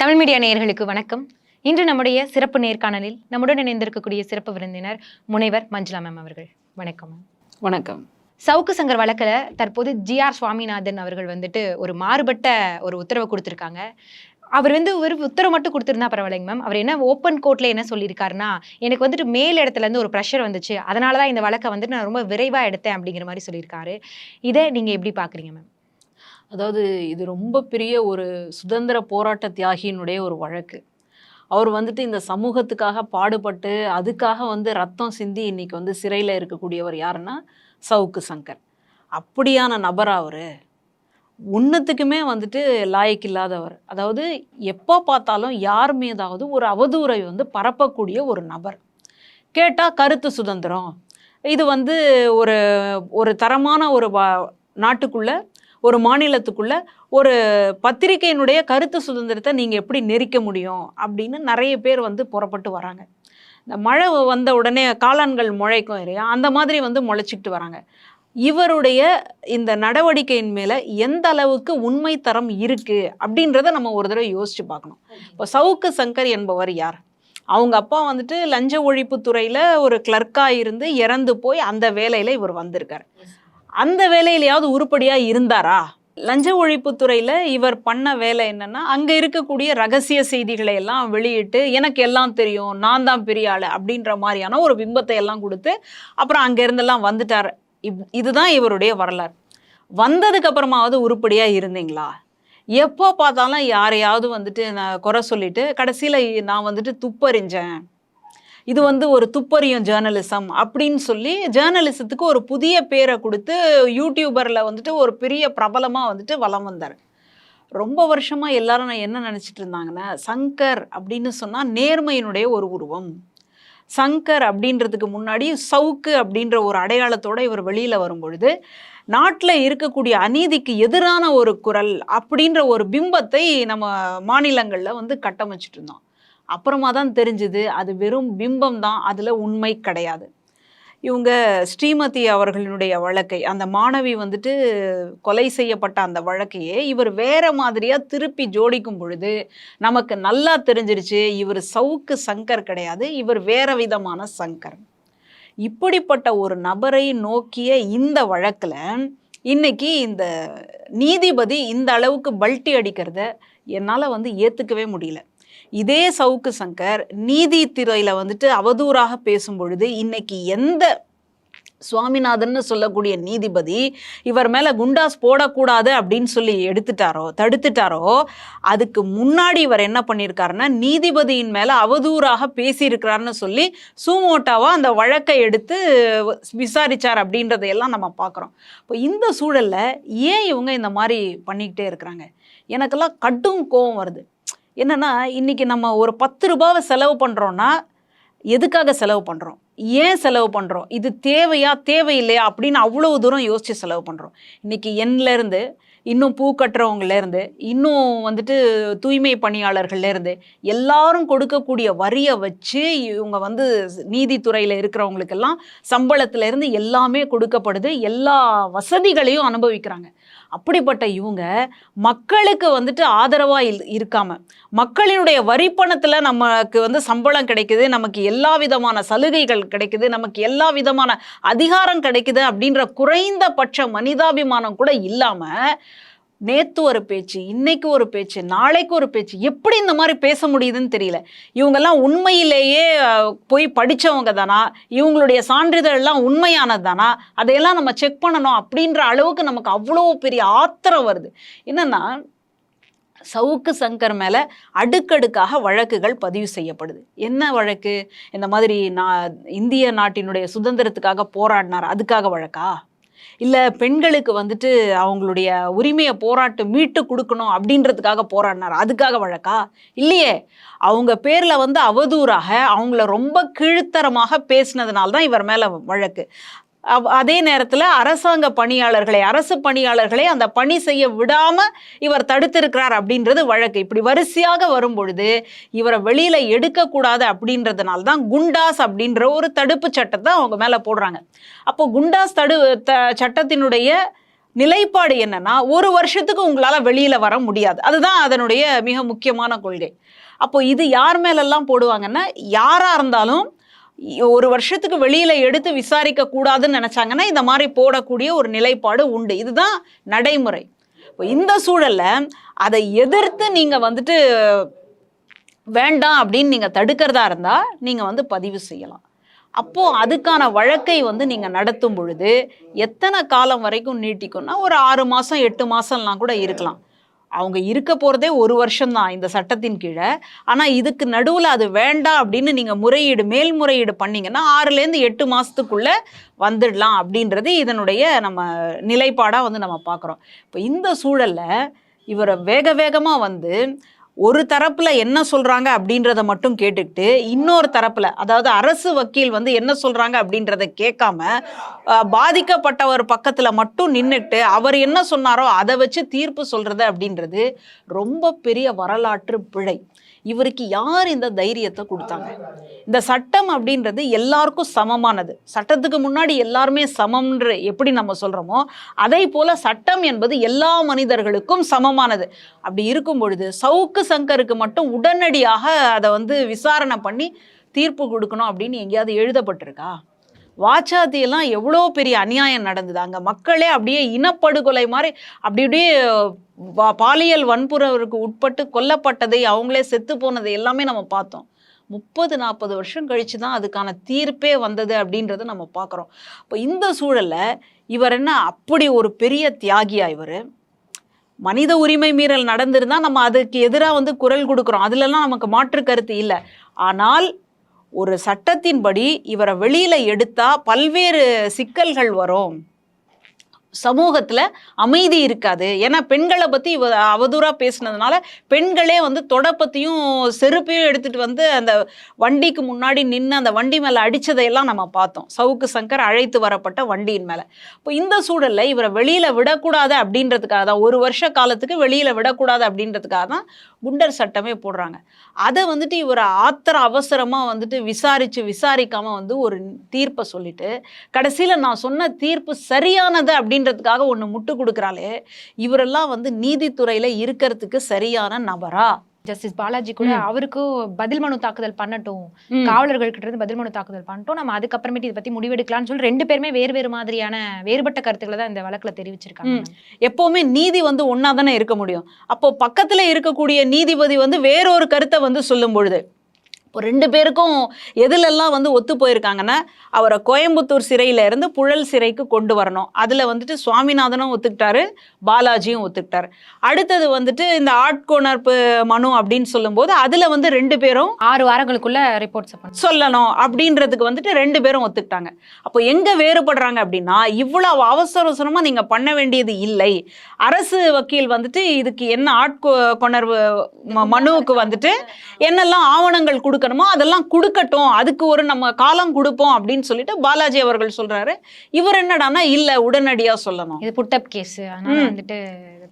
Tamil media நேயர்களுக்கு வணக்கம். இன்று நம்முடைய சிறப்பு நேர்காணலில் நம்முடன் இணைந்திருக்கக்கூடிய சிறப்பு விருந்தினர் முனைவர் மஞ்சுளா மேம் அவர்கள். வணக்கம் மேம் வணக்கம். சவுக்கு சங்கர் வழக்கில் தற்போது ஜி ஆர் சுவாமிநாதன் அவர்கள் வந்துட்டு ஒரு மாறுபட்ட ஒரு உத்தரவை கொடுத்துருக்காங்க. அவர் வந்து ஒரு உத்தரவு மட்டும் கொடுத்துருந்தா பரவாயில்லைங்க மேம் அவர் என்ன ஓப்பன் கோர்ட்ல என்ன சொல்லியிருக்காருன்னா எனக்கு வந்துட்டு மேல் இடத்துல இருந்து ஒரு ப்ரெஷர் வந்துச்சு. அதனால தான் இந்த வழக்கை வந்துட்டு நான் ரொம்ப விரைவாக எடுத்தேன் அப்படிங்கிற மாதிரி சொல்லியிருக்காரு. இதை நீங்கள் எப்படி பார்க்குறீங்க மேம் அதாவது இது ரொம்ப பெரிய ஒரு சுதந்திர போராட்ட தியாகியினுடைய ஒரு வழக்கு. அவர் வந்துட்டு இந்த சமூகத்துக்காக பாடுபட்டு அதுக்காக வந்து ரத்தம் சிந்தி இன்னைக்கு வந்து சிறையில் இருக்கக்கூடியவர் யாருன்னா சவுக்கு சங்கர். அப்படியான நபர் அவர். ஒன்றுத்துக்குமே வந்துட்டு லாயக்கு இல்லாதவர். அதாவது எப்போ பார்த்தாலும் யார் மீதாவது ஒரு அவதூறை வந்து பரப்பக்கூடிய ஒரு நபர். கேட்டால் கருத்து சுதந்திரம். இது வந்து ஒரு ஒரு தரமான ஒரு வா- நாட்டுக்குள்ளே ஒரு மாநிலத்துக்குள்ள ஒரு பத்திரிகையினுடைய கருத்து சுதந்திரத்தை நீங்கள் எப்படி நெரிக்க முடியும் அப்படின்னு நிறைய பேர் வந்து புறப்பட்டு வராங்க. இந்த மழை வந்த உடனே காளான்கள் முளைக்கும் இல்லையா? அந்த மாதிரி வந்து முளைச்சிக்கிட்டு வராங்க. இவருடைய இந்த நடவடிக்கையின் மேலே எந்த அளவுக்கு உண்மை தரம் இருக்குது அப்படின்றத நம்ம ஒரு தடவை யோசிச்சு பார்க்கணும். இப்போ சவுக்கு சங்கர் என்பவர் யார்? அவங்க அப்பா வந்துட்டு லஞ்ச ஒழிப்பு துறையில் ஒரு கிளர்க்காக இருந்து இறந்து போய் அந்த வேலையில் இவர் வந்திருக்கார். அந்த வேலையிலையாவது உருப்படியா இருந்தாரா? லஞ்ச ஒழிப்பு இவர் பண்ண வேலை என்னன்னா அங்க இருக்கக்கூடிய ரகசிய செய்திகளை எல்லாம் வெளியிட்டு எனக்கு எல்லாம் தெரியும் நான் தான் பெரிய ஆள் அப்படின்ற மாதிரியான ஒரு பிம்பத்தை எல்லாம் கொடுத்து அப்புறம் அங்க இருந்தெல்லாம் வந்துட்டார். இப்- இதுதான் இவருடைய வரலாறு. வந்ததுக்கு அப்புறமாவது உருப்படியா இருந்தீங்களா? எப்போ பார்த்தாலும் யாரையாவது வந்துட்டு நான் குறை சொல்லிட்டு கடைசியில் நான் வந்துட்டு துப்பறிஞ்சேன். இது வந்து ஒரு துப்பறியும் ஜேர்னலிசம் அப்படின்னு சொல்லி ஜேர்னலிசத்துக்கு ஒரு புதிய பேரை கொடுத்து யூடியூபரில் வந்துட்டு ஒரு பெரிய பிரபலமாக வந்துட்டு வலம் வந்தார். ரொம்ப வருஷமாக எல்லாரும் நான் என்ன நினச்சிட்டு இருந்தாங்கன்னா சங்கர் அப்படின்னு சொன்னால் நேர்மையினுடைய ஒரு உருவம். சங்கர் அப்படின்றதுக்கு முன்னாடி சவுக்கு அப்படின்ற ஒரு அடையாளத்தோடு இவர் வெளியில் வரும்பொழுது நாட்டில் இருக்கக்கூடிய அநீதிக்கு எதிரான ஒரு குரல் அப்படின்ற ஒரு பிம்பத்தை நம்ம மாநிலங்களில் வந்து கட்டமைச்சிட்டு இருந்தோம். அப்புறமா தான் தெரிஞ்சுது அது வெறும் பிம்பம் தான் அதில் உண்மை கிடையாது. இவங்க ஸ்ரீமதி அவர்களினுடைய வழக்கை அந்த மாணவி வந்துட்டு கொலை செய்யப்பட்ட அந்த வழக்கையே இவர் வேற மாதிரியாக திருப்பி ஜோடிக்கும் பொழுது நமக்கு நல்லா தெரிஞ்சிருச்சு இவர் சவுக்கு சங்கர் கிடையாது இவர் வேற விதமான சங்கர். இப்படிப்பட்ட ஒரு நபரை நோக்கிய இந்த வழக்கில் இன்னைக்கு இந்த நீதிபதி இந்த அளவுக்கு பல்ட்டி அடிக்கிறத என்னால் வந்து ஏற்றுக்கவே முடியல. இதே சவுக்கு சங்கர் நீதித்துறையில் வந்துட்டு அவதூறாக பேசும் பொழுது இன்னைக்கு எந்த சுவாமிநாதன் சொல்லக்கூடிய நீதிபதி இவர் மேல குண்டாஸ் போடக்கூடாது அப்படின்னு சொல்லி எடுத்துட்டாரோ தடுத்துட்டாரோ அதுக்கு முன்னாடி இவர் என்ன பண்ணியிருக்காருன்னா நீதிபதியின் மேல அவதூறாக பேசியிருக்கிறாருன்னு சொல்லி சூமோட்டாவா அந்த வழக்கை எடுத்து விசாரிச்சார் அப்படின்றதையெல்லாம் நம்ம பார்க்குறோம். இப்போ இந்த சூழல்ல ஏன் இவங்க இந்த மாதிரி பண்ணிக்கிட்டே இருக்கிறாங்க? எனக்கெல்லாம் கடும் கோபம் வருது. என்னென்னா இன்றைக்கி நம்ம ஒரு பத்து ரூபாவை செலவு பண்ணுறோன்னா எதுக்காக செலவு பண்ணுறோம் ஏன் செலவு பண்ணுறோம் இது தேவையா தேவையில்லையா? அப்படின்னு அவ்வளோ தூரம் யோசித்து செலவு பண்ணுறோம் இன்றைக்கி எண்ணிலேருந்து இன்னும் பூ கட்டுறவங்கலேருந்து இன்னும் வந்துட்டு தூய்மை பணியாளர்கள்லேருந்து எல்லாரும் கொடுக்கக்கூடிய வரியை வச்சு இவங்க வந்து நீதித்துறையில் இருக்கிறவங்களுக்கெல்லாம் சம்பளத்திலேருந்து எல்லாமே கொடுக்கப்படுது. எல்லா வசதிகளையும் அனுபவிக்கிறாங்க. அப்படிப்பட்ட இவங்க மக்களுக்கு வந்துட்டு ஆதரவாக இல் இருக்காம மக்களினுடைய வரி நமக்கு வந்து சம்பளம் கிடைக்குது நமக்கு எல்லா விதமான சலுகைகள் கிடைக்குது நமக்கு எல்லா விதமான அதிகாரம் கிடைக்குது அப்படின்ற குறைந்தபட்ச மனிதாபிமானம் கூட இல்லாமல் நேத்து ஒரு பேச்சு இன்னைக்கு ஒரு பேச்சு நாளைக்கு ஒரு பேச்சு எப்படி இந்த மாதிரி பேச முடியுதுன்னு தெரியல. இவங்கெல்லாம் உண்மையிலேயே போய் படித்தவங்க தானா? இவங்களுடைய சான்றிதழ்லாம் உண்மையானது தானா? அதையெல்லாம் நம்ம செக் பண்ணணும் அப்படின்ற அளவுக்கு நமக்கு அவ்வளோ பெரிய ஆத்திரம் வருது. என்னென்னா சவுக்கு சங்கர் மேலே அடுக்கடுக்காக வழக்குகள் பதிவு செய்யப்படுது. என்ன வழக்கு? இந்த மாதிரி நான் இந்திய நாட்டினுடைய சுதந்திரத்துக்காக போராடினார் அதுக்காக வழக்கா? இல்ல பெண்களுக்கு வந்துட்டு அவங்களுடைய உரிமையை போராட்டு மீட்டு கொடுக்கணும் அப்படின்றதுக்காக போராடினார்? அதுக்காக வழக்கா? இல்லையே. அவங்க பேர்ல வந்து அவதூறாக அவங்கள ரொம்ப கீழ்த்தரமாக பேசினதுனால தான் இவர் மேல வழக்கு. அதே நேரத்தில் அரசாங்க பணியாளர்களை அரசு பணியாளர்களை அந்த பணி செய்ய விடாமல் இவர் தடுத்திருக்கிறார் அப்படின்றது வழக்கு. இப்படி வரிசையாக வரும் பொழுது இவரை வெளியில் எடுக்கக்கூடாது அப்படின்றதுனால தான் குண்டாஸ் அப்படின்ற ஒரு தடுப்பு சட்டத்தை அவங்க மேலே போடுறாங்க. அப்போ குண்டாஸ் தடு த சட்டத்தினுடைய நிலைப்பாடு என்னன்னா ஒரு வருஷத்துக்கு உங்களால் வெளியில் வர முடியாது. அதுதான் அதனுடைய மிக முக்கியமான கொள்கை. அப்போ இது யார் மேலெல்லாம் போடுவாங்கன்னா யாராக இருந்தாலும் ஒரு வருஷத்துக்கு வெளியில் எடுத்து விசாரிக்க கூடாதுன்னு நினச்சாங்கன்னா இந்த மாதிரி போடக்கூடிய ஒரு நிலைப்பாடு உண்டு. இதுதான் நடைமுறை. இப்போ இந்த சூழலில் அதை எதிர்த்து நீங்கள் வந்துட்டு வேண்டாம் அப்படின்னு நீங்கள் தடுக்கிறதா இருந்தால் நீங்கள் வந்து பதிவு செய்யலாம். அப்போது அதுக்கான வழக்கை வந்து நீங்கள் நடத்தும் பொழுது எத்தனை காலம் வரைக்கும் நீட்டிக்கும்னா ஒரு ஆறு மாதம் எட்டு மாதம்லாம் கூட இருக்கலாம். அவங்க இருக்க போகிறதே ஒரு வருஷம்தான் இந்த சட்டத்தின் கீழே. ஆனால் இதுக்கு நடுவில் அது வேண்டாம் அப்படின்னு நீங்கள் முறையீடு மேல்முறையீடு பண்ணிங்கன்னா ஆறுலேருந்து எட்டு மாதத்துக்குள்ளே வந்துடலாம் அப்படின்றது இதனுடைய நம்ம நிலைப்பாடாக வந்து நம்ம பார்க்குறோம் இப்போ இந்த சூழலில் இவரை வேக வேகமாக வந்து ஒரு தரப்புல என்ன சொல்றாங்க அப்படின்றத மட்டும் கேட்டுக்கிட்டு இன்னொரு தரப்புல அதாவது அரசு வக்கீல் வந்து என்ன சொல்றாங்க அப்படின்றத கேட்காம பாதிக்கப்பட்டவர் பக்கத்துல மட்டும் நின்றுட்டு அவர் என்ன சொன்னாரோ அதை வச்சு தீர்ப்பு சொல்றது அப்படின்றது ரொம்ப பெரிய வரலாற்று பிழை. இவருக்கு யார் இந்த தைரியத்தை கொடுத்தாங்க? இந்த சட்டம் அப்படின்றது எல்லாருக்கும் சமமானது. சட்டத்துக்கு முன்னாடி எல்லாருமே சமம்ன்ற எப்படி நம்ம சொல்கிறோமோ அதே போல சட்டம் என்பது எல்லா மனிதர்களுக்கும் சமமானது. அப்படி இருக்கும் பொழுது சவுக்கு சங்கருக்கு மட்டும் உடனடியாக அதை வந்து விசாரணை பண்ணி தீர்ப்பு கொடுக்கணும் அப்படின்னு எங்கேயாவது எழுதப்பட்டிருக்கா? வாச்சாத்தியெல்லாம் எவ்வளோ பெரிய அநியாயம் நடந்தது. அங்கே மக்களே அப்படியே இனப்படுகொலை மாதிரி அப்படி அப்படியே பாலியல் வன்புறவருக்கு உட்பட்டு கொல்லப்பட்டதை அவங்களே செத்து போனதை எல்லாமே நம்ம பார்த்தோம். முப்பது நாற்பது வருஷம் கழிச்சு தான் அதுக்கான தீர்ப்பே வந்தது அப்படின்றத நம்ம பார்க்குறோம். இப்போ இந்த சூழலில் இவர் என்ன அப்படி ஒரு பெரிய தியாகியா இவர்? மனித உரிமை மீறல் நடந்திருந்தால் நம்ம அதுக்கு எதிராக வந்து குரல் கொடுக்குறோம். அதுலலாம் நமக்கு மாற்று கருத்து இல்லை. ஆனால் ஒரு சட்டத்தின்படி இவரை வெளியில் எடுத்தால் பல்வேறு சிக்கல்கள் வரும். சமூகத்தில் அமைதி இருக்காது. ஏன்னா பெண்களை பற்றி இவ அவதூறாக பேசினதுனால பெண்களே வந்து தொடப்பத்தையும் செருப்பையும் எடுத்துகிட்டு வந்து அந்த வண்டிக்கு முன்னாடி நின்று அந்த வண்டி மேலே அடித்ததையெல்லாம் நம்ம பார்த்தோம். சவுக்கு சங்கர் அழைத்து வரப்பட்ட வண்டியின் மேலே. இப்போ இந்த சூழல்ல இவரை வெளியில் விடக்கூடாது அப்படின்றதுக்காக தான் ஒரு வருஷ காலத்துக்கு வெளியில் விடக்கூடாது அப்படின்றதுக்காக தான் குண்டர் சட்டமே போடுறாங்க. அதை வந்துட்டு இவரை ஆத்திர அவசரமாக வந்துட்டு விசாரித்து விசாரிக்காமல் வந்து ஒரு தீர்ப்பை சொல்லிட்டு கடைசியில் நான் சொன்ன தீர்ப்பு சரியானது அப்படின்றதுக்காக ஒண்ணு முட்டு கொடுக்குறாளே இவரெல்லாம் வந்து நீதித்துறையில இருக்கிறதுக்கு சரியான நபரா ஜஸ்டிஸ் பாலாஜி கூட ம். அவருக்கும் பதில் மனு தாக்குதல் பண்ணட்டும் ம். காவலர்கள் கிட்ட இருந்து பதில் மனு தாக்குதல் பண்ணிட்டோம் நம்ம அதுக்கப்புறமேட்டு இதை பத்தி முடிவெடுக்கலாம்னு சொல்லி ரெண்டு பேருமே வேறு வேறு மாதிரியான வேறுபட்ட கருத்துக்களை தான் இந்த வழக்குல தெரிவிச்சிருக்காங்க. எப்பவுமே நீதி வந்து ஒன்றா தானே இருக்க முடியும் அப்போ பக்கத்துல இருக்கக்கூடிய நீதிபதி வந்து வேறொரு கருத்தை வந்து சொல்லும் பொழுது இப்போ ரெண்டு பேருக்கும் எதுலெல்லாம் வந்து ஒத்து போயிருக்காங்கன்னா அவரை கோயம்புத்தூர் சிறையில இருந்து புழல் சிறைக்கு கொண்டு வரணும். அதுல வந்துட்டு சுவாமிநாதனும் ஒத்துக்கிட்டாரு பாலாஜியும் ஒத்துக்கிட்டாரு. அடுத்தது வந்துட்டு இந்த ஆட்கொணர்ப்பு மனு அப்படின்னு சொல்லும்போது அதுல வந்து ரெண்டு பேரும் ஆறு வாரங்களுக்குள்ள ரிப்போர்ட்ஸ் பண்ண சொல்லணும் அப்படின்றதுக்கு வந்துட்டு ரெண்டு பேரும் ஒத்துக்கிட்டாங்க. அப்போ எங்க வேறுபடுறாங்க அப்படின்னா இவ்வளவு அவசர அவசரமா நீங்க பண்ண வேண்டியது இல்லை. அரசு வக்கீல் வந்துட்டு இதுக்கு என்ன ஆட்கொ கொணர்வு ம- மனுவுக்கு வந்துட்டு என்னெல்லாம் ஆவணங்கள் கொடுக்கணுமோ அதெல்லாம் கொடுக்கட்டும். அதுக்கு ஒரு நம்ம காலம் கொடுப்போம் அப்படின்னு சொல்லிட்டு பாலாஜி அவர்கள் சொல்றாரு. இவர் என்னடான்னா இல்ல உடனடியா சொல்லணும். இது புட்டப் கேஸ். வந்துட்டு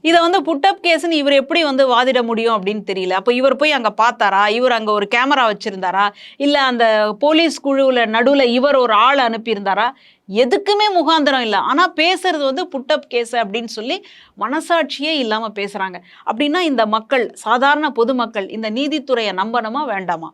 இதை வந்து புட்டப் கேஸ்னு இவர் எப்படி வந்து வாதிட முடியும் அப்படின்னு தெரியல. அப்போ இவர் போய் அங்கே பார்த்தாரா? இவர் அங்கே ஒரு கேமரா வச்சிருந்தாரா? இல்லை அந்த போலீஸ் குழுவில் நடுவில் இவர் ஒரு ஆள் அனுப்பியிருந்தாரா? எதுக்குமே முகாந்திரம் இல்லை. ஆனால் பேசுறது வந்து புட்டப் கேஸ் அப்படின்னு சொல்லி மனசாட்சியே இல்லாமல் பேசுகிறாங்க அப்படின்னா இந்த மக்கள் சாதாரண பொதுமக்கள் இந்த நீதித்துறையை நம்பணுமா வேண்டாமா?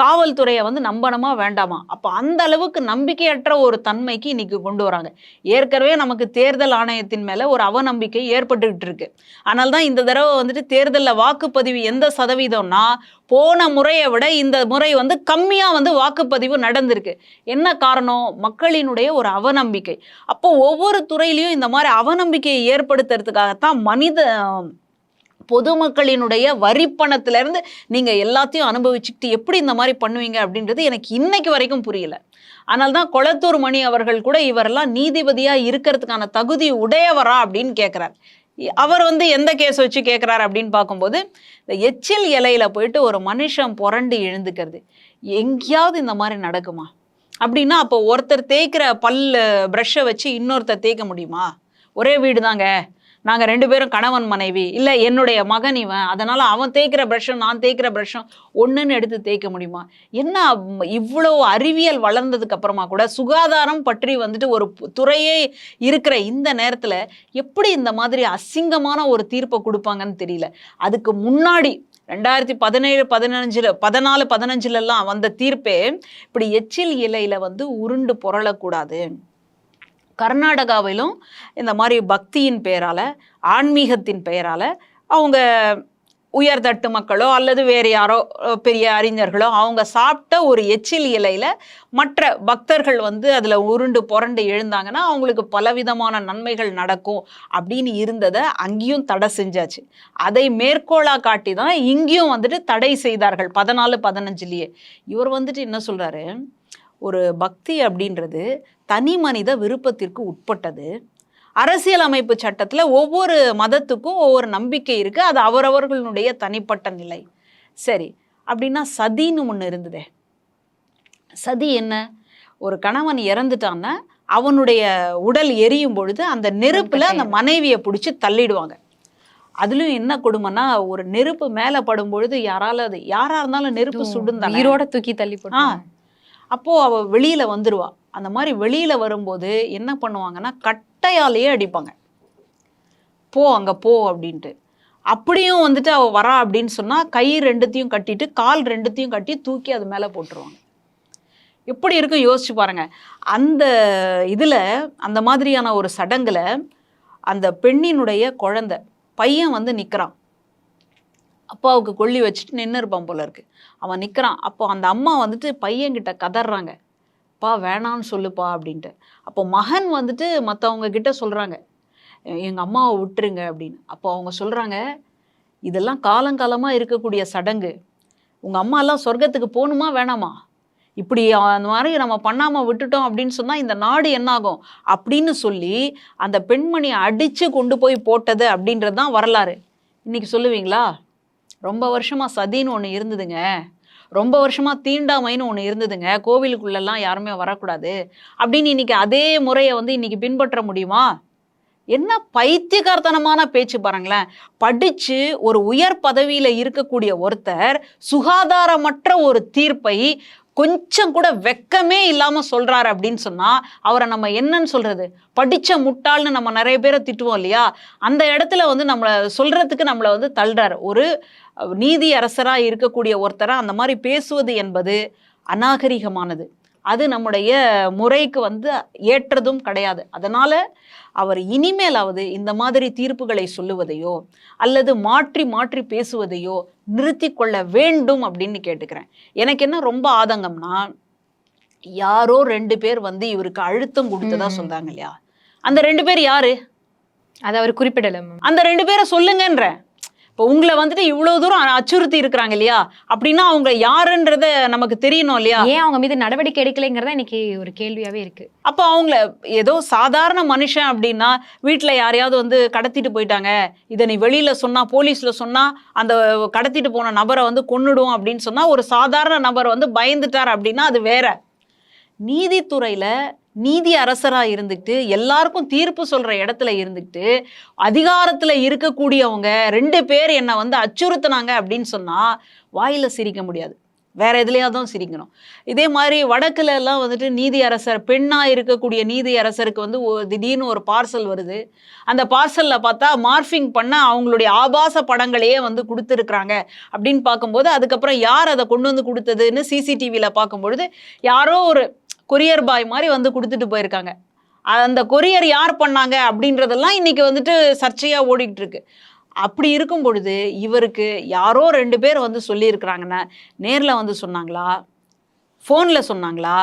காவல்துறையை வந்து நம்பணுமா வேண்டாமா? அப்போ அந்த அளவுக்கு நம்பிக்கையற்ற ஒரு தன்மைக்கு இன்னைக்கு கொண்டு வராங்க. ஏற்கனவே நமக்கு தேர்தல் ஆணையத்தின் மேலே ஒரு அவநம்பிக்கை ஏற்பட்டுக்கிட்டு இருக்கு. ஆனால் தான் இந்த தடவை வந்துட்டு தேர்தலில் வாக்குப்பதிவு எந்த சதவீதம்னா போன முறையை விட இந்த முறை வந்து கம்மியாக வந்து வாக்குப்பதிவு நடந்திருக்கு. என்ன காரணம்? மக்களினுடைய ஒரு அவநம்பிக்கை. அப்போ ஒவ்வொரு துறையிலையும் இந்த மாதிரி அவநம்பிக்கையை ஏற்படுத்துறதுக்காகத்தான் மனித பொதுமக்களினுடைய வரி இருந்து நீங்கள் எல்லாத்தையும் அனுபவிச்சுக்கிட்டு எப்படி இந்த மாதிரி பண்ணுவீங்க அப்படின்றது எனக்கு இன்னைக்கு வரைக்கும் புரியல. ஆனால் தான் கொளத்தூர் மணி அவர்கள் கூட இவரெல்லாம் நீதிபதியாக இருக்கிறதுக்கான தகுதி உடையவரா அப்படின்னு கேட்குறார் அவர் வந்து எந்த கேஸ் வச்சு கேட்குறாரு அப்படின்னு பார்க்கும்போது இந்த எச்சில் இலையில போயிட்டு ஒரு மனுஷன் புரண்டு எழுந்துக்கிறது. எங்கேயாவது இந்த மாதிரி நடக்குமா? அப்படின்னா அப்போ ஒருத்தர் தேய்க்கிற பல்லு ப்ரஷ்ஷை வச்சு இன்னொருத்தர் தேய்க்க முடியுமா? ஒரே வீடு தாங்க நாங்கள் ரெண்டு பேரும் கணவன் மனைவி. இல்லை என்னுடைய மகன் இவன். அதனால் அவன் தேய்க்கிற ப்ரஷ்ஷும் நான் தேய்க்கிற ப்ரஷ்ஷும் ஒன்றுன்னு எடுத்து தேய்க்க முடியுமா? என்ன இவ்வளோ அறிவியல் வளர்ந்ததுக்கு அப்புறமா கூட சுகாதாரம் பற்றி வந்துட்டு ஒரு துறையே இருக்கிற இந்த நேரத்தில் எப்படி இந்த மாதிரி அசிங்கமான ஒரு தீர்ப்பை கொடுப்பாங்கன்னு தெரியல. அதுக்கு முன்னாடி ரெண்டாயிரத்தி பதினேழு பதினஞ்சில் பதினாலு பதினஞ்சிலலாம் வந்த தீர்ப்பே இப்படி எச்சில் இலையில் வந்து உருண்டு புரளக்கூடாது. கர்நாடகாவிலும் இந்த மாதிரி பக்தியின் பெயரால் ஆன்மீகத்தின் பெயரால் அவங்க உயர்தட்டு மக்களோ அல்லது வேறு யாரோ பெரிய அறிஞர்களோ அவங்க சாப்பிட்ட ஒரு எச்சில் இலையில் மற்ற பக்தர்கள் வந்து அதில் உருண்டு புரண்டு எழுந்தாங்கன்னா அவங்களுக்கு பலவிதமான நன்மைகள் நடக்கும் அப்படின்னு இருந்ததை அங்கேயும் தடை செஞ்சாச்சு. அதை மேற்கோளாக காட்டி தான் இங்கேயும் வந்துட்டு தடை செய்தார்கள் பதினாலு பதினஞ்சுலேயே. இவர் வந்துட்டு என்ன சொல்கிறாரு ஒரு பக்தி அப்படின்றது தனி மனித விருப்பத்திற்கு உட்பட்டது. அரசியலமைப்பு சட்டத்துல ஒவ்வொரு மதத்துக்கும் ஒவ்வொரு நம்பிக்கை இருக்கு. அது அவரவர்களுடைய தனிப்பட்ட நிலை. சரி அப்படின்னா சதின்னு ஒன்று இருந்ததே. சதி என்ன? ஒரு கணவன் இறந்துட்டான்னா அவனுடைய உடல் எரியும் பொழுது அந்த நெருப்புல அந்த மனைவியை பிடிச்சி தள்ளிடுவாங்க. அதுலயும் என்ன கொடுமைன்னா ஒரு நெருப்பு மேல படும் பொழுது யாரால அது யாரா இருந்தாலும் நெருப்பு சுடும் உயிரோட தூக்கி தள்ளி ஆ அப்போது அவள் வெளியில் வந்துடுவா அந்த மாதிரி வெளியில் வரும்போது என்ன பண்ணுவாங்கன்னா கட்டையாலேயே அடிப்பாங்க. போ அங்கே போ அப்படின்ட்டு. அப்படியும் வந்துட்டு அவள் வரா அப்படின்னு சொன்னால் கை ரெண்டுத்தையும் கட்டிட்டு கால் ரெண்டுத்தையும் கட்டி தூக்கி அது மேலே போட்டுருவாங்க. எப்படி இருக்கும் யோசிச்சு பாருங்க. அந்த இதில் அந்த மாதிரியான ஒரு சடங்குல அந்த பெண்ணினுடைய குழந்தை பையன் வந்து நிற்கிறான் அப்பாவுக்கு கொள்ளி வச்சுட்டு நின்று இருப்பான் போல இருக்கு. அவன் நிற்கிறான் அப்போ அந்த அம்மா வந்துட்டு பையன்கிட்ட கதறாங்க அப்பா வேணான்னு சொல்லுப்பா அப்படின்ட்டு. அப்போ மகன் வந்துட்டு மற்றவங்க கிட்ட சொல்கிறாங்க எங்கள் அம்மாவை விட்டுருங்க அப்படின்னு. அப்போ அவங்க சொல்கிறாங்க இதெல்லாம் காலங்காலமாக இருக்கக்கூடிய சடங்கு. உங்கள் அம்மாலாம் சொர்க்கத்துக்கு போகணுமா வேணாமா? இப்படி அந்த மாதிரி நம்ம பண்ணாமல் விட்டுட்டோம் அப்படின்னு சொன்னால் இந்த நாடு என்னாகும்? அப்படின்னு சொல்லி அந்த பெண்மணியை அடித்து கொண்டு போய் போட்டது அப்படின்றது தான் வரலாறு. இன்னைக்கு சொல்லுவீங்களா? ரொம்ப வருஷமாக சதின்னு ஒன்று இருந்ததுங்க. ரொம்ப வருஷமாக தீண்டாமைன்னு ஒன்று இருந்ததுங்க. கோவிலுக்குள்ளெல்லாம் யாருமே வரக்கூடாது. அப்படின்னு இன்னைக்கு அதே முறையை வந்து இன்றைக்கி பின்பற்ற முடியுமா? என்ன பைத்தியகார்த்தனமான பேச்சு பாருங்களேன். படித்து ஒரு உயர் பதவியில் இருக்கக்கூடிய ஒருத்தர் சுகாதாரமற்ற ஒரு தீர்ப்பை கொஞ்சம் கூட வெக்கமே இல்லாமல் சொல்கிறாரு அப்படின்னு சொன்னால் அவரை நம்ம என்னன்னு சொல்கிறது படித்த முட்டாள்னு நம்ம நிறைய பேரை திட்டுவோம் இல்லையா? அந்த இடத்துல வந்து நம்மளை சொல்கிறதுக்கு நம்மளை வந்து தள்ளுறாரு. ஒரு நீதி அரசராக இருக்கக்கூடிய ஒருத்தரை அந்த மாதிரி பேசுவது என்பது அநாகரிகமானது. அது நம்முடைய முறைக்கு வந்து ஏற்றதும் கிடையாது. அதனால் அவர் இனிமேலாவது இந்த மாதிரி தீர்ப்புகளை சொல்லுவதையோ அல்லது மாற்றி மாற்றி பேசுவதையோ நிறுத்தி கொள்ள வேண்டும் அப்படின்னு கேட்டுக்கிறேன். எனக்கு என்ன ரொம்ப ஆதங்கம்னா யாரோ ரெண்டு பேர் வந்து இவருக்கு அழுத்தம் கொடுத்ததா ம். சொல்றாங்க இல்லையா? அந்த ரெண்டு பேர் யாரு? அதை அவர் குறிப்பிடல அந்த ரெண்டு பேரை சொல்லுங்கன்ற இப்போ உங்களை வந்துட்டு இவ்வளவு தூரம் அச்சுறுத்தி இருக்கிறாங்க இல்லையா? அப்படின்னா அவங்க யாருன்றத நமக்கு தெரியணும் இல்லையா? ஏன் அவங்க மீது நடவடிக்கை எடுக்கலைங்கிறதா இன்னைக்கு ஒரு கேள்வியாவே இருக்கு. அப்போ அவங்கள ஏதோ சாதாரண மனுஷன் அப்படின்னா வீட்டில் யாரையாவது வந்து கடத்திட்டு போயிட்டாங்க. இதை நீ வெளியில் சொன்னால் போலீஸில் சொன்னால் அந்த கடத்திட்டு போன நபரை வந்து கொன்னுடும் அப்படின்னு சொன்னால் ஒரு சாதாரண நபர் வந்து பயந்துட்டார் அப்படின்னா அது வேற. நீதித்துறையில் நீதி அரசராக இருந்துக்கிட்டு எல்லாருக்கும் தீர்ப்பு சொல்கிற இடத்துல இருந்துக்கிட்டு அதிகாரத்தில் இருக்கக்கூடியவங்க ரெண்டு பேர் என்னை வந்து அச்சுறுத்தினாங்க அப்படின்னு சொன்னால் வாயில் சிரிக்க முடியாது. வேற எதுலையாவது தான் சிரிக்கணும். இதே மாதிரி வடக்குல எல்லாம் வந்துட்டு நீதி அரசர் பெண்ணா இருக்கக்கூடிய நீதி அரசருக்கு வந்து திடீர்னு ஒரு பார்சல் வருது. அந்த பார்சல்ல பார்த்தா மார்ஃபிங் பண்ண அவங்களுடைய ஆபாச படங்களையே வந்து கொடுத்துருக்குறாங்க அப்படின்னு பார்க்கும்போது அதுக்கப்புறம் யார் அதை கொண்டு வந்து கொடுத்ததுன்னு சிசிடிவியில் பார்க்கும்பொழுது யாரோ ஒரு கொரியர் பாய் மாதிரி வந்து கொடுத்துட்டு போயிருக்காங்க. அந்த கொரியர் யார் பண்ணாங்க அப்படின்றதெல்லாம் இன்னைக்கு வந்துட்டு சர்ச்சையாக ஓடிக்கிட்டு இருக்கு. அப்படி இருக்கும் பொழுது இவருக்கு யாரோ ரெண்டு பேர் வந்து சொல்லியிருக்கிறாங்கன்னா நேரில் வந்து சொன்னாங்களா? ஃபோனில் சொன்னாங்களா?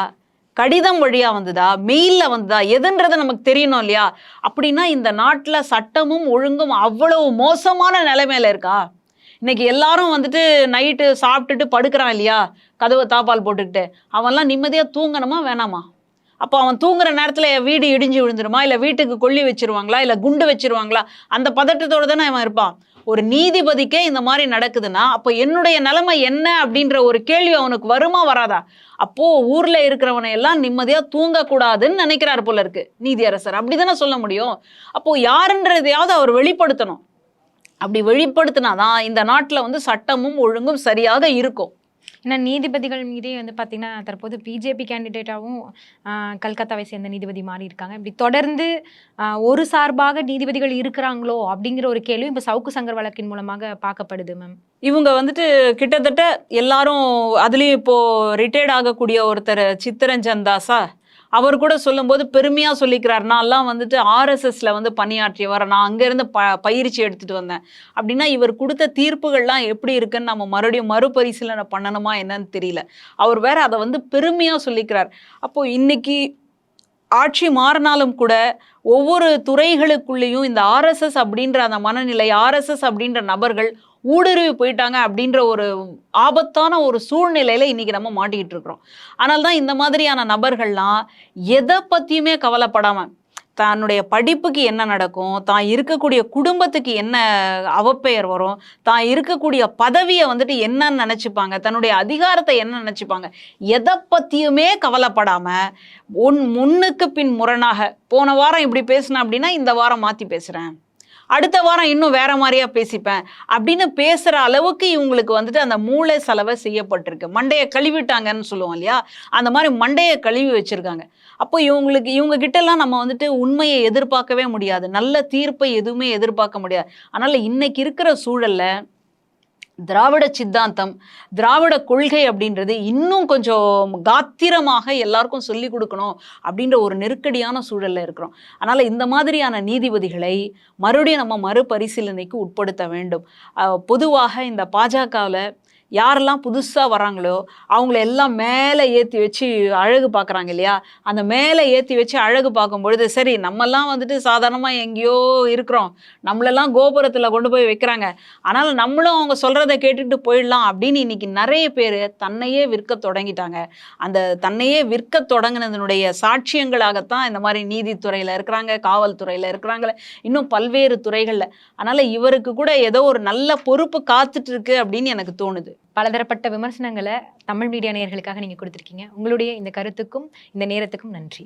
கடிதம் வழியாக வந்ததா? மெயிலில் வந்ததா? எதுன்றது நமக்கு தெரியணும் இல்லையா? அப்படின்னா இந்த நாட்டில் சட்டமும் ஒழுங்கும் அவ்வளவு மோசமான நிலைமையில இருக்கா? இன்னைக்கு எல்லாரும் வந்துட்டு நைட்டு சாப்பிட்டுட்டு படுக்கிறான் இல்லையா? கதவை தாப்பால் போட்டுக்கிட்டு. அவன்லாம் நிம்மதியாக தூங்கணுமா வேணாமா? அப்போ அவன் தூங்குற நேரத்தில் வீடு இடிஞ்சு விழுந்துருமா? இல்லை வீட்டுக்கு கொல்லி வச்சிருவாங்களா? இல்லை குண்டு வச்சிருவாங்களா? அந்த பதட்டத்தோடு தானே அவன் இருப்பான். ஒரு நீதிபதிக்கே இந்த மாதிரி நடக்குதுன்னா அப்போ என்னுடைய நிலைமை என்ன அப்படின்ற ஒரு கேள்வி அவனுக்கு வருமா வராதா? அப்போ ஊர்ல இருக்கிறவனை எல்லாம் நிம்மதியா தூங்கக்கூடாதுன்னு நினைக்கிறார் போல இருக்கு. நீதியரசர். அப்படிதானே சொல்ல முடியும்? அப்போ யாருன்றதையாவது அவர் வெளிப்படுத்தணும். அப்படி வெளிப்படுத்தினாதான் இந்த நாட்டுல வந்து சட்டமும் ஒழுங்கும் சரியாக இருக்கும். ஏன்னா நீதிபதிகள் மீதே வந்து பார்த்தீங்கன்னா தற்போது பிஜேபி கேண்டிடேட்டாகவும் கல்கத்தாவை சேர்ந்த நீதிபதி மாறி இருக்காங்க இப்படி தொடர்ந்து ஒரு சார்பாக நீதிபதிகள் இருக்கிறாங்களோ அப்படிங்கிற ஒரு கேள்வி இப்போ சவுக்கு சங்கர் வழக்கின் மூலமாக பார்க்கப்படுது மேம் இவங்க வந்துட்டு கிட்டத்தட்ட எல்லாரும் அதுலயும் இப்போ ரிட்டையர்ட் ஆகக்கூடிய ஒருத்தர் சித்தரஞ்சன் தாஸா அவர் கூட சொல்லும்போது பெருமையாக சொல்லிக்கிறார். நான்லாம் வந்துட்டு ஆர்எஸ்எஸ்ல வந்து பணியாற்றியவர். நான் அங்கேருந்து ப பயிற்சி எடுத்துட்டு வந்தேன். அப்படின்னா இவர் கொடுத்த தீர்ப்புகள்லாம் எப்படி இருக்குன்னு நம்ம மறுபடியும் மறுபரிசீலனை பண்ணணுமா என்னன்னு தெரியல. அவர் வேற அதை வந்து பெருமையாக சொல்லிக்கிறார். அப்போது இன்னைக்கு ஆட்சி மாறினாலும் கூட ஒவ்வொரு துறைகளுக்குள்ளேயும் இந்த ஆர்எஸ்எஸ் அப்படின்ற அந்த மனநிலை ஆர்எஸ்எஸ் அப்படின்ற நபர்கள் ஊடுருவி போயிட்டாங்க அப்படின்ற ஒரு ஆபத்தான ஒரு சூழ்நிலையில் இன்றைக்கி நம்ம மாட்டிக்கிட்டு இருக்கிறோம். ஆனால் தான் இந்த மாதிரியான நபர்கள்லாம் எதை பற்றியுமே கவலைப்படாமல் தன்னுடைய படிப்புக்கு என்ன நடக்கும் தான் இருக்கக்கூடிய குடும்பத்துக்கு என்ன அவப்பெயர் வரும் தான் இருக்கக்கூடிய பதவியை வந்துட்டு என்னன்னு நினச்சிப்பாங்க தன்னுடைய அதிகாரத்தை என்ன நினச்சிப்பாங்க. எதை பற்றியுமே கவலைப்படாமல் உன் முன்னுக்கு பின் முரணாக போன வாரம் இப்படி பேசினேன் அப்படின்னா இந்த வாரம் மாற்றி பேசுகிறேன் அடுத்த வாரம் இன்னும் வேற மாதிரியா பேசிப்பேன். அப்படின்னு பேசுற அளவுக்கு இவங்களுக்கு வந்துட்டு அந்த மூளை செலவை செய்யப்பட்டிருக்கு. மண்டையை கழுவிட்டாங்கன்னு சொல்லுவோம் இல்லையா? அந்த மாதிரி மண்டையை கழுவி வச்சிருக்காங்க. அப்போ இவங்களுக்கு இவங்க கிட்டலாம் நம்ம வந்துட்டு உண்மையை எதிர்பார்க்கவே முடியாது. நல்ல தீர்ப்பை எதுவுமே எதிர்பார்க்க முடியாது. அதனால இன்னைக்கு இருக்கிற சூழல்ல திராவிட சித்தாந்தம் திராவிட கொள்கை அப்படின்றது இன்னும் கொஞ்சம் காத்திரமாக எல்லாருக்கும் சொல்லி கொடுக்கணும் அப்படின்ற ஒரு நெருக்கடியான சூழலில் இருக்கிறோம். அதனால் இந்த மாதிரியான நீதிபதிகளை மறுபடியும் நம்ம மறுபரிசீலனைக்கு உட்படுத்த வேண்டும். பொதுவாக இந்த பாஜகவில் யாரெல்லாம் புதுசாக வராங்களோ அவங்கள எல்லாம் மேலே ஏற்றி வச்சு அழகு பார்க்குறாங்க இல்லையா? அந்த மேலே ஏற்றி வச்சு அழகு பார்க்கும் பொழுது சரி நம்மெல்லாம் வந்துட்டு சாதாரணமாக எங்கேயோ இருக்கிறோம். நம்மளெல்லாம் கோபுரத்தில் கொண்டு போய் வைக்கிறாங்க. ஆனால் நம்மளும் அவங்க சொல்கிறத கேட்டுட்டு போயிடலாம் அப்படின்னு இன்னைக்கு நிறைய பேர் தன்னையே விற்க தொடங்கிட்டாங்க. அந்த தன்னையே விற்க தொடங்கினதனுடைய சாட்சியங்களாகத்தான் இந்த மாதிரி நீதித்துறையில் இருக்கிறாங்க காவல்துறையில் இருக்கிறாங்க இன்னும் பல்வேறு துறைகளில். அதனால் இவருக்கு கூட ஏதோ ஒரு நல்ல பொறுப்பு காத்துட்டு இருக்கு அப்படின்னு எனக்கு தோணுது. பலதரப்பட்ட விமர்சனங்களை தமிழ் மீடியா நேயர்களுக்காக நீங்கள் கொடுத்துருக்கீங்க. உங்களுடைய இந்த கருத்துக்கும் இந்த நேரத்துக்கும் நன்றி.